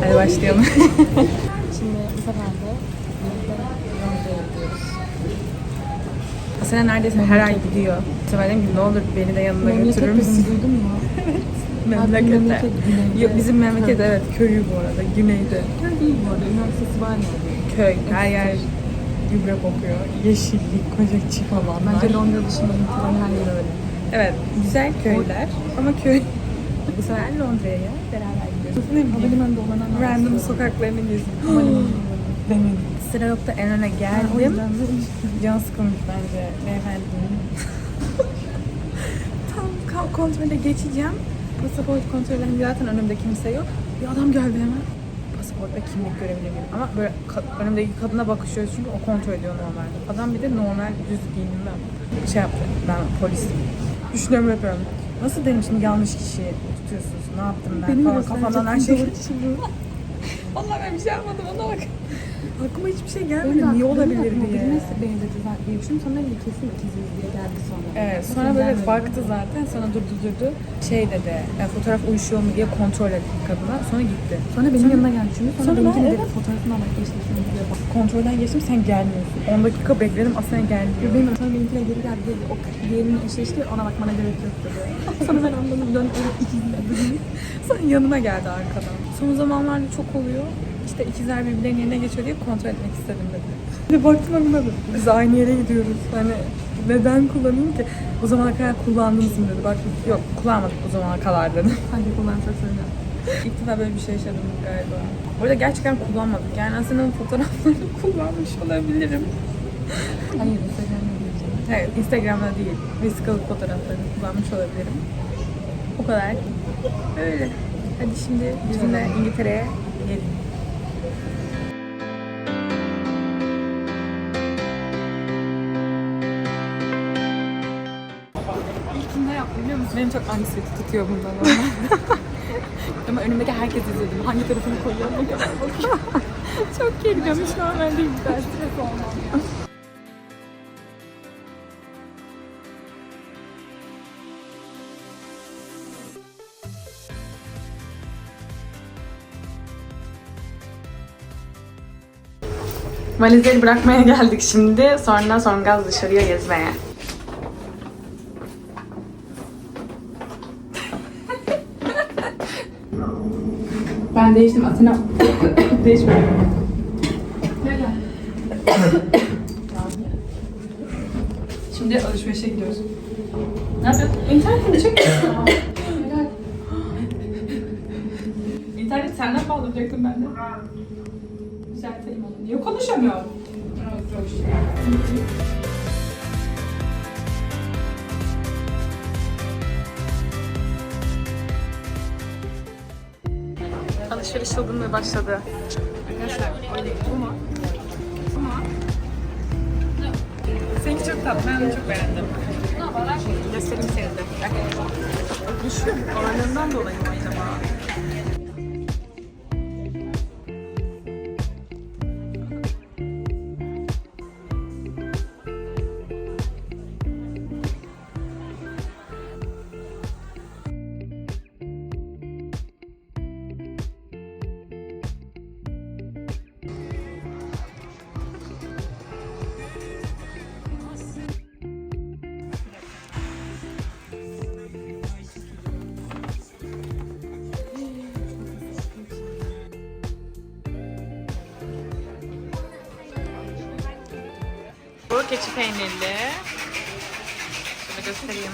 Hadi başlayalım. Şimdi bu sefer de birlikte Londra'ya gidiyoruz. Asena neredeyse her ay gidiyor. Sefer dedim ki ne olur beni de yanında götürür müsün? duydun mu? Memlekette. Yok bizim memleket evet köyü bu arada güneyde. Köy değil bu arada. Üniversitesi var mı? Köy her yer gübre kokuyor. Yeşillik, koca çift alanlar. Bence Londra dışında İngiltere'nin her yeri öyle. Evet güzel köyler ama köy. bu sefer Londra'ya beraber gidiyoruz. Havalimanında olan anlamda. Random sokaklarını geziyorum. Demin. Sıra yokta en öne geldim. Can sıkılmış bence beyefendinin. Tam kontrole geçeceğim. Pasaport kontrolünde zaten önümde kimse yok. Bir adam geldi hemen. Pasaportta kimlik görebilir miyim? Ama böyle ka- önümdeki kadına bakışıyoruz çünkü o kontrol ediyor normalde. Adam bir de normal düz giyinimde şey yaptı. Ben polisim. Düşünüyorum yapıyorum. Nasıl dedim şimdi yanlış kişiyi tutuyorsunuz? Ne yaptım ben? Falan. Kafamdan her şey. Vallahi ben bir şey yapmadım ona bak. Aklıma hiçbir şey gelmedi. Niye aklıma- olabilir benim de diye. aklıma Birine benzeteceğiz diye düşündüm. Sonra dedim kesin ikiziz diye geldi sonra. Evet, sonra böyle baktı zaten, sonra durdu durdu. Şey dedi, e, fotoğraf uyuşuyor mu diye kontrol etti kadına, sonra gitti. Sonra benim yanına geldi çünkü. Sonra, Sonra benimkini ben- dedi fotoğrafını almak geçti şimdi diye bak. Kontrolden geçtim, sen gelmiyorsun. 10 dakika bekledim, aslında gelmiyor. Benim sonra benimkine geri geldi dedi. O diğerinin eşleşti ona bakmana gerek yok dedi. sonra ben anladım dön evet ikizler. Sonra yanıma geldi arkadan. Son zamanlarda çok oluyor. İşte ikizler birbirlerinin yerine geçiyor diye kontrol etmek istedim dedi. Bir baktım anladım. Biz aynı yere gidiyoruz. Hani neden kullanayım ki? Bu zamana kadar kullandınız mı dedi. Bak yok kullanmadık bu zamana kadar dedim. Hangi kullanırsak söyle. İlk defa böyle bir şey yaşadım galiba. Orada gerçekten kullanmadık. Yani aslında o fotoğraflarını kullanmış olabilirim. Hayır Instagram'da diyeceğim. Hayır, Instagram'da değil. Vesikalık fotoğraflarını kullanmış olabilirim. O kadar. Öyle. Hadi şimdi bizimle İngiltere'ye gelin. İlkinde yaptım biliyor musun? Benim çok anksiyete tutuyor bundan ama. ama önümdeki herkes izledim. Hangi tarafını koyuyorum ne kadar bakıyorum. çok geriliyorum. Hiç normal değil. Ben stres olmam. Valizleri bırakmaya geldik şimdi. Sonra son gaz dışarıya gezmeye. Ben değiştim. Athena değişmedi. Şimdi alışverişe gidiyoruz. Ne yapıyorsun? İnternetini çek. İnternet senden bağlayacaktım ben de. Düzeltelim onu. Niye konuşamıyorum? Alışveriş çılgınlığı başladı. Arkadaşlar öyle bu mu? Bu mu? Seninki çok tatlı, ben çok beğendim. Göstereyim seni de. Düşüyor? Ağırlığından dolayı mı acaba? Göstereyim.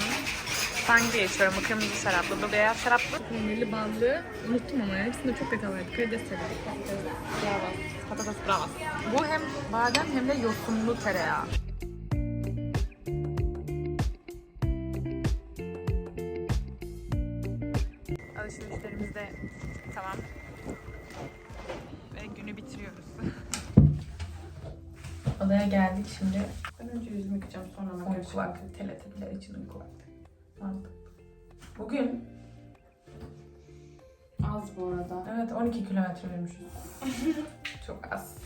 Hangi içiyorum? Bu kırmızı şaraplı, bu beyaz şaraplı. Peynirli ballı. Unuttum ama. Hepsinde çok detay vardı. Karides severim. Bravo. Patates bravo. Bu hem badem hem de yosunlu tereyağı. Alışverişlerimiz de tamam. Ve günü bitiriyoruz. Odaya geldik şimdi. Ben önce yüzümü yıkayacağım makyaj vakti. Teletebiler için uyku vakti. Mantıklı. Bugün Az bu arada. Evet 12 kilometre yürümüşüz. Çok az.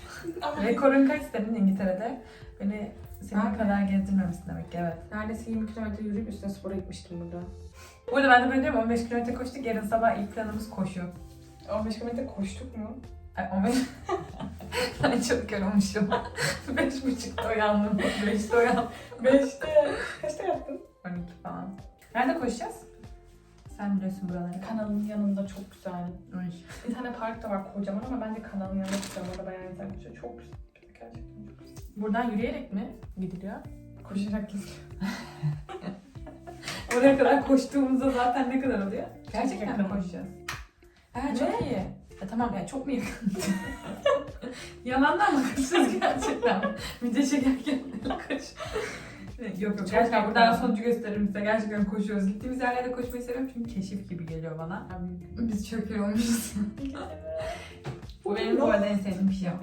Rekorun kaç senin İngiltere'de? Beni Senin kadar gezdirmemişsin demek ki evet. Neredeyse 20 kilometre yürüyüp üstüne spora gitmiştim burada. Bu arada ben de böyle diyorum 15 kilometre koştuk. Yarın sabah ilk planımız koşu. 15 kilometre koştuk mu? Ay 15... ben çok yorulmuşum. 5.30'da uyandım. 5'te uyandım. 5'te. Kaçta yattın? 12 falan. Nerede koşacağız? Sen biliyorsun buraları. Kanalın yanında çok güzel. Ay. Bir tane park da var kocaman ama bence kanalın yanında tutuyorum. Orada bayağı güzel bir şey. Çok güzel. Gerçekten çok güzel. Buradan yürüyerek mi gidiliyor? Koşarak geziyor. Oraya kadar koştuğumuzda zaten ne kadar oluyor? Gerçekten mi koşacağız? Ha çok iyi. Ya tamam ya çok mu yakın? Yalandan mı koşacağız gerçekten? Video çekerken koş. yok yok Çok gerçekten buradan sonucu gösteririm size. Gerçekten koşuyoruz. Gittiğimiz yerlerde koşmayı seviyorum çünkü keşif gibi geliyor bana. Biz çok yorulmuşuz. Bu benim bu arada en sevdiğim pijama.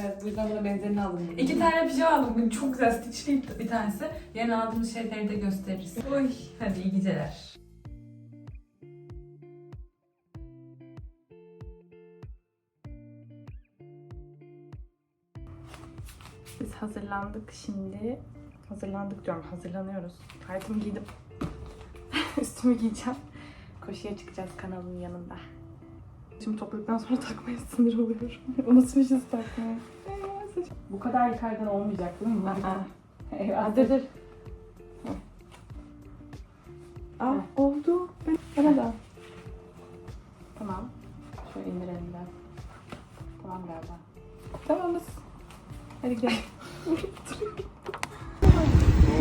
Evet bu yüzden buna benzerini aldım. İki tane pijama aldım. Bugün çok güzel stitchli bir tanesi. Yarın aldığımız şeyleri de gösteririz. Oy. Hadi iyi geceler. Hazırlandık şimdi. Hazırlandık diyorum, hazırlanıyoruz. Taytımı giydim. Üstümü giyeceğim. Koşuya çıkacağız kanalın yanında. Şimdi topladıktan sonra takmaya sinir oluyorum. Unutmuşuz takmayı. Bu kadar yukarıdan olmayacak değil mi? Eyvah. Dur dur.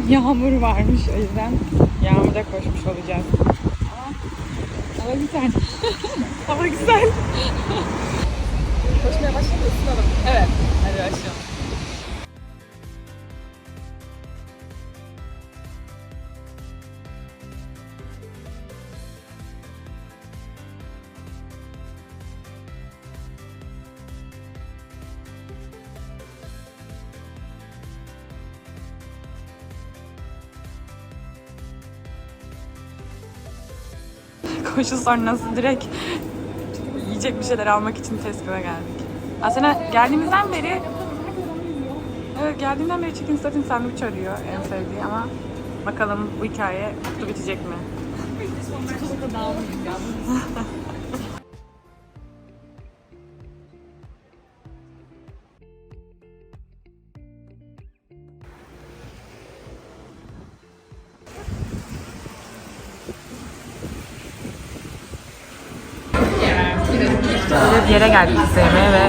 Yağmur varmış o yüzden yağmurda koşmuş olacağız. Hava güzel. Hava güzel. Koşmaya başlayalım mı? Evet. Hadi başlayalım. Koşu sonrası direkt yiyecek bir şeyler almak için Tesco'ya geldik. Aslında geldiğimizden beri Evet geldiğimden beri chicken satin sandviç arıyor en sevdiği ama bakalım bu hikaye mutlu bitecek mi? Böyle bir yere geldik izlemeye ve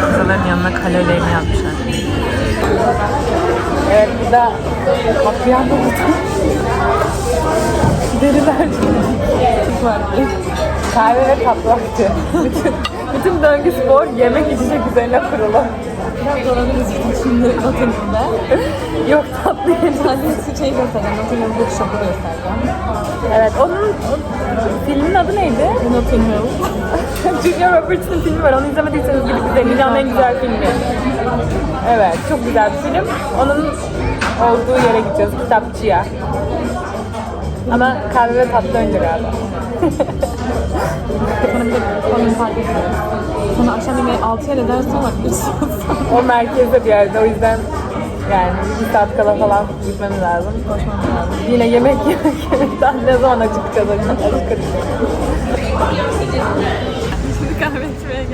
kızaların yanına kalorilerini yazmışlar. Evet burada kapıyan da Deriler. Kahve ve tatlı vakti. Bütün, bütün döngü spor yemek içecek üzerine kurulu. Biraz olabiliriz şimdi Nottingham'da. Yok tatlı yedim. Sadece şey göstereceğim. Nottingham Book Shop'u göstereceğim. Evet onun o, filmin adı neydi? Nottingham. Julia Roberts'ın filmi var. Onu izlemediyseniz gidip izleyin. Dünyanın en güzel filmi. Evet çok güzel bir film. Onun olduğu yere gideceğiz. Kitapçıya. Ama kahve ve tatlı önce galiba. Sonra bir de onun fark etmiyoruz. Sonra akşam yemeği 6'ya neden sonra O merkezde bir yerde o yüzden yani bir saat kala falan gitmemiz lazım. Koşmamız lazım. Yine yemek yemek yemekten ne zaman acıkacağız acaba? Acıkırız.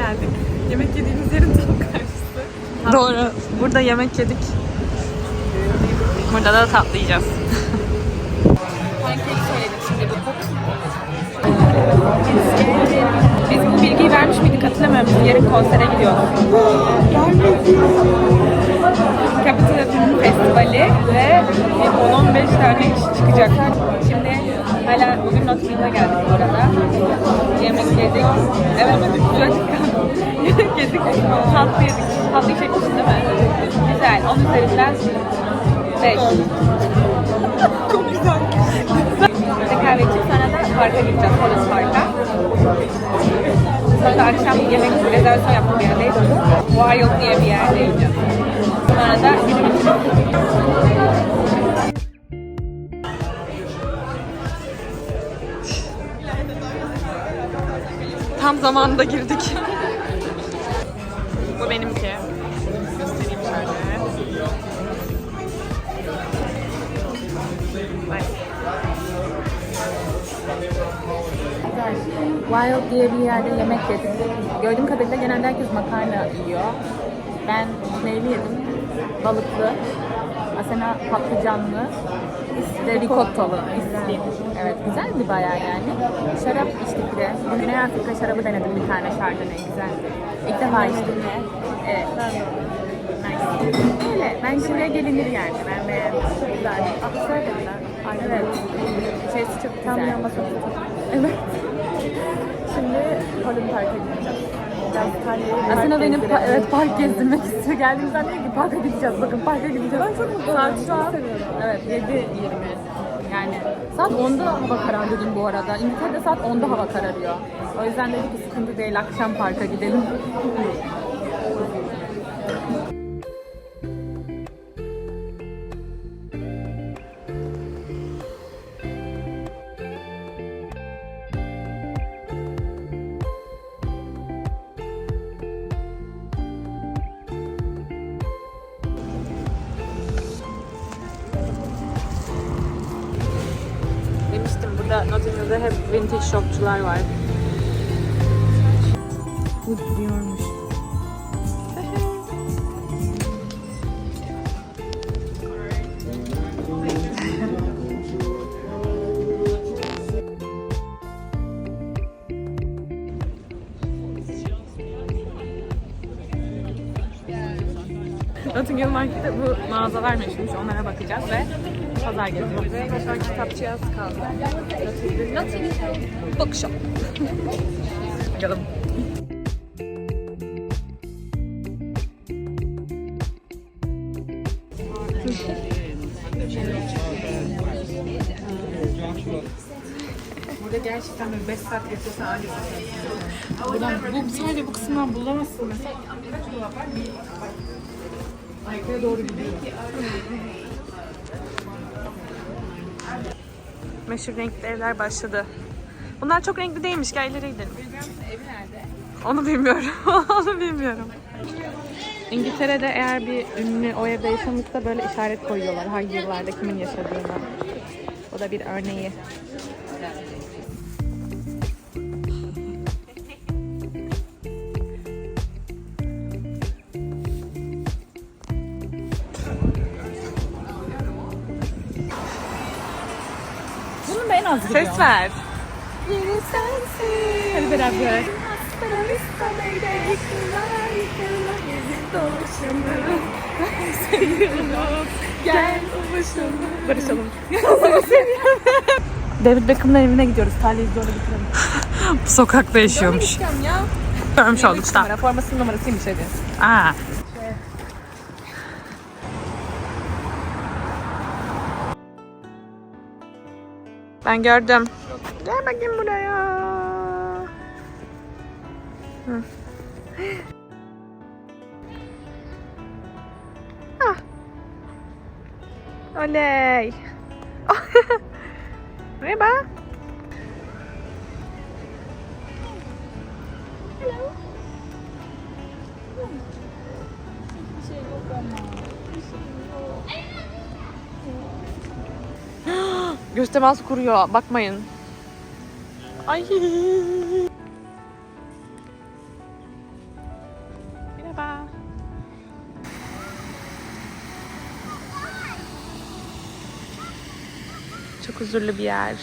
Geldik. Yemek yediğimiz yerin tam karşısı. Doğru. Burada yemek yedik. Burada da tatlı yiyeceğiz. Pankek söyledik şimdi bu Biz bu bilgiyi vermiş miydik hatırlamıyorum. Yarın konsere gidiyoruz. Capital Film Festivali ve bir 10-15 tane kişi çıkacak. Şimdi hala bugün Nottingham'a geldik bu arada. Yemek yedik. Evet, güzel Yemek yedik. Tatlı yedik. Tatlı çekmişsin değil mi? Güzel. Onun üzerinden 5. Çok güzel. İşte kahve içip sonra da parka gideceğiz. Polis Park'a. Sonra da akşam yemek rezervasyon yaptım bir yerdeyiz. Wild diye bir yerde yiyeceğiz. Sonra da tam zamanında girdik. Bu benimki. Göstereyim şöyle. Wild diye bir yerde yemek yedik. Gördüğüm kadarıyla genelde herkes makarna yiyor. Ben neyli yedim? Balıklı. Asena patlıcanlı. İşte ricottolu. İslim. Evet güzeldi bayağı yani. Şarap içtik de. Güney Afrika şarabı denedim bir tane Chardonnay. Güzeldi. İlk defa içtim. Evet. Nice. Öyle. Ben şimdiye gelinir yani. Ben beğendim. Güzel. Ay, evet. İçerisi çok güzel. Tam yan Evet. Şimdi Holland Park'a gideceğiz. Aslında benim pa- evet park gezdirmek istiyor. Geldiğimizden diyor ki parka gideceğiz. Bakın parka gideceğiz. Ben çok mutluyum. Saat şu an. Evet 7.20. Yani saat 10'da hava karardı dün bu arada. İngiltere'de saat 10'da hava kararıyor. O yüzden dedik ki sıkıntı değil akşam parka gidelim. Burada hep vintage shopçular var. Bu diyormuş. Notting Hill Market'te bu mağazalar meşhurmuş. Onlara bakacağız ve pazar geziyoruz. Şu an kitapçıya az kaldı. Hill Bookshop. Bakalım. Burada gerçekten böyle 5 saat geçirse ancak Buradan bu sadece bu kısımdan bulamazsın mesela. Kaç dolap var? Bir Arkaya doğru gidiyor. Meşhur renkli evler başladı. Bunlar çok renkli değilmiş. Gel ileri gidelim. Onu bilmiyorum. Onu bilmiyorum. İngiltere'de eğer bir ünlü o evde yaşamışsa böyle işaret koyuyorlar. Hangi yıllarda kimin yaşadığına. O da bir örneği. Az Ses ver. Biri sensin. Hadi beraber. Gel Barışalım. David Beckham'ın evine gidiyoruz. Talih'i orada bitirelim. Bu sokakta yaşıyormuş. ya. Görmüş işte. Numara, formasının numarasıymış hadi. Aa. Ben gördüm. Gel bakayım buraya. Hı. Ah. Oley. Merhaba. Teması kuruyor. Bakmayın. Ay. Merhaba. Çok huzurlu bir yer.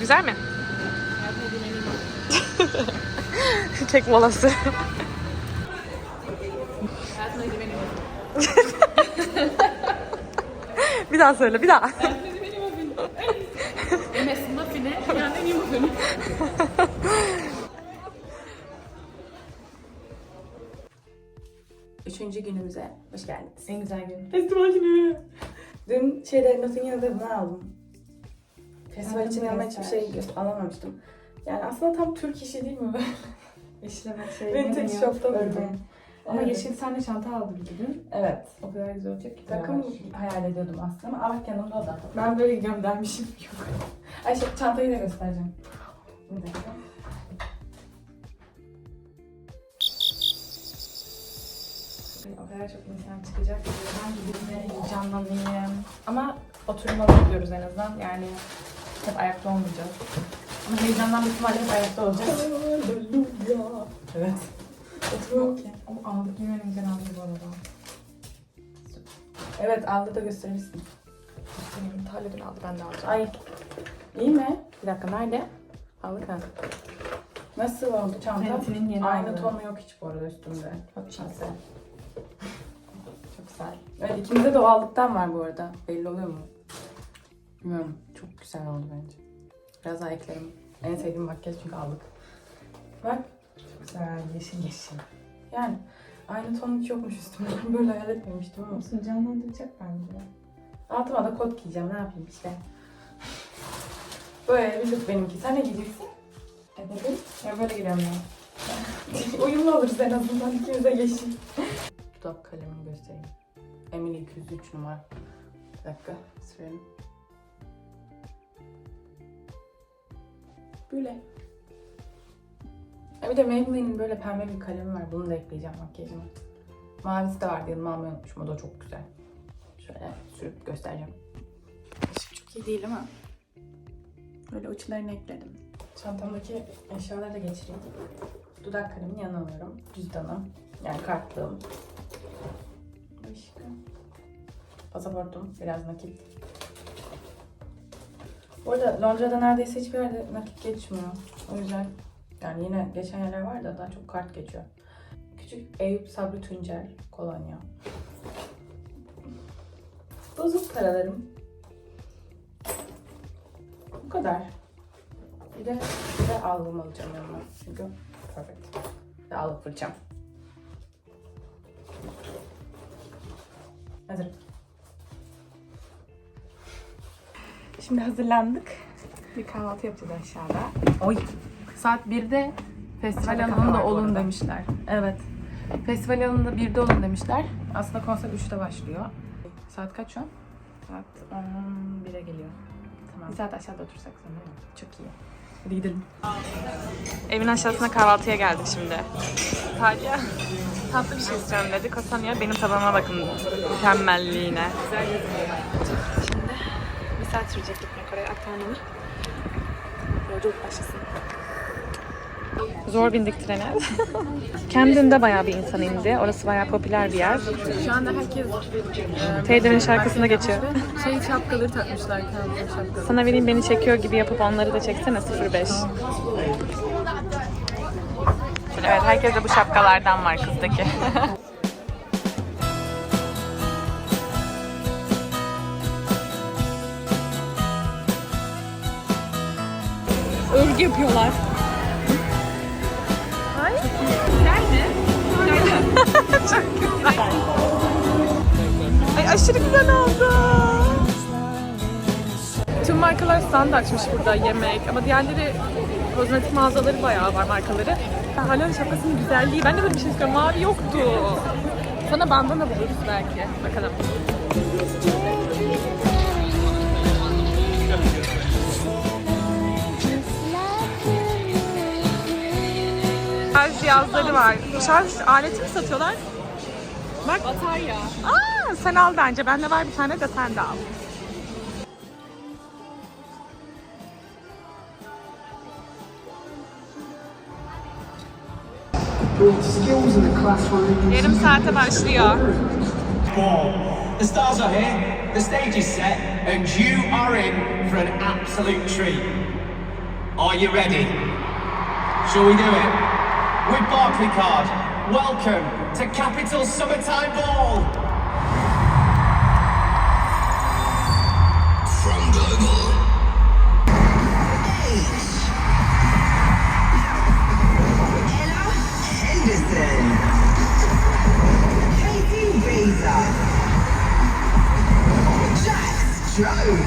Güzel mi? Çek molası. bir daha söyle, bir daha. En güzel gün. Festival günü. Dün şeyde Notting Hill'de bunu aldım. Festival için yanıma hiçbir şey alamamıştım. Yani aslında tam Türk işi değil mi? İşleme şey. Vintage ne Örme. buldum. Ama Evet. yeşil tane çanta aldı bir gün. Evet. O kadar güzel olacak ki. Takım hayal ediyordum aslında ama bak yanımda o da. Ben böyle gidiyorum dermişim. Yok. Ay şey, çantayı da göstereceğim. Bir dakika. Kadar çok insan çıkacak hangi birine heyecanlanayım. Ama oturmalı gidiyoruz en azından. Yani hep ayakta olmayacağız. Ama heyecandan büyük ihtimalle hep ayakta olacağız. evet. Oturma ki. O aldık yemin güzel aldı bu arada. Evet aldı da gösterirsin. Benim Talib'in aldı ben de alacağım. Ay. İyi mi? Bir dakika nerede? Aldık ha. Nasıl oldu çanta? Fenty'nin yeni Aynı tonu yok hiç bu arada üstümde. Çok cheap. Evet ikimizde de o aldıktan var bu arada. Belli oluyor mu? Bilmiyorum. Çok güzel oldu bence. Biraz daha eklerim. En sevdiğim makyaj çünkü aldık. Bak. Çok güzel. Yeşil yeşil. Yani aynı ton hiç yokmuş üstümde. Böyle hayal etmemiştim ama. Olsun canlandıracak bence. Altıma da kot giyeceğim. Ne yapayım işte. Böyle bir look benimki. Sen ne giyeceksin? Edelim. Ya böyle giriyorum ya. Uyumlu oluruz en azından ikimiz de yeşil. Dudak kalemini göstereyim. Emily 203 numara. Bir dakika sürelim. Böyle. Ya bir de Maybelline'in böyle pembe bir kalemi var. Bunu da ekleyeceğim makyajıma. Mavisi de vardı yanıma almayı unutmuşum. O da çok güzel. Şöyle sürüp göstereceğim. Çok iyi değil ama. Böyle uçlarını ekledim. Çantamdaki eşyaları da geçireyim. Dudak kalemini yanına alıyorum. Cüzdanım. Yani kartlığım. Başka. Pasaportum. Biraz nakit. Bu arada Londra'da neredeyse hiçbir yerde nakit geçmiyor. O yüzden yani yine geçen yerler var da daha çok kart geçiyor. Küçük Eyüp Sabri Tuncer kolonya. Bozuk paralarım. Bu kadar. Bir de, bir de albüm alacağım yanıma. Çünkü perfect. Bir de alıp fırçam. Hazır. Şimdi hazırlandık. Bir kahvaltı yapacağız aşağıda. Oy. Saat 1'de festival alanında olun demişler. Evet. Festival alanında 1'de olun demişler. Aslında konser 3'te başlıyor. Saat kaç şu an? Saat 11'e geliyor. Tamam. Bir saat aşağıda otursak sanırım. Çok iyi. Hadi gidelim. Evin aşağısına kahvaltıya geldik şimdi. Talya tatlı bir şey istiyorum dedi. Kasanıyor. Benim tabağıma bakın mükemmelliğine. Şimdi bir saat sürecek gitmek oraya aktarmalı. Yolculuk başlasın. Zor bindik trene. Camden'da bayağı bir insan indi. Orası bayağı popüler bir yer. Şu anda herkes Teyzemin şarkısına geçiyor. şey şapkaları takmışlar şapkaları. Sana vereyim beni çekiyor gibi yapıp onları da çeksene 05. Evet herkes de bu şapkalardan var kızdaki. Örgü yapıyorlar. Ay aşırı güzel oldu. Tüm markalar stand açmış burada yemek ama diğerleri kozmetik mağazaları bayağı var markaları. Halon şapkasının güzelliği. Ben de böyle bir şey istiyorum. Mavi yoktu. Sana bandana buluruz belki. Bakalım. Şarj cihazları var. Şarj aleti mi satıyorlar? Bak. Batarya. Aa, sen al bence. Bende var bir tane de sen de al. Yarım saate başlıyor. The stars are here, the stage is set, and you are in for an absolute treat. Are you ready? Shall we do it? with Barclaycard. Welcome to Capital Summertime Ball. From Global. H. Ella Henderson. Katie Razor. Jack Stroh.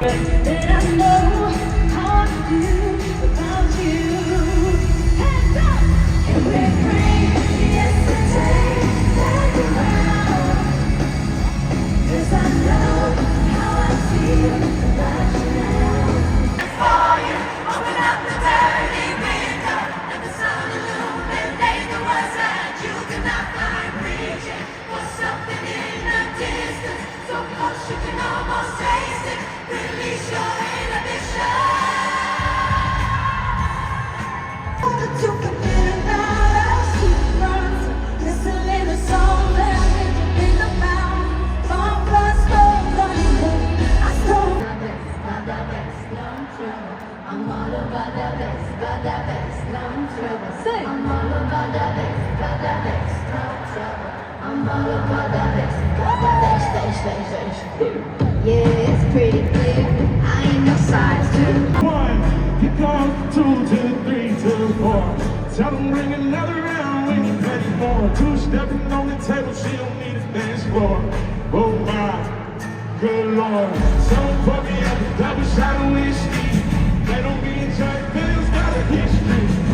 Hands up! And we bring Yeah, it's pretty clear. I ain't no size two. One, you call, two, two, three, two, four. Tell bring another round when you're ready for Two stepping on the table, she don't need a dance floor. Oh my, good lord. so fuck me up double shot of whiskey. They don't be in Baby, please.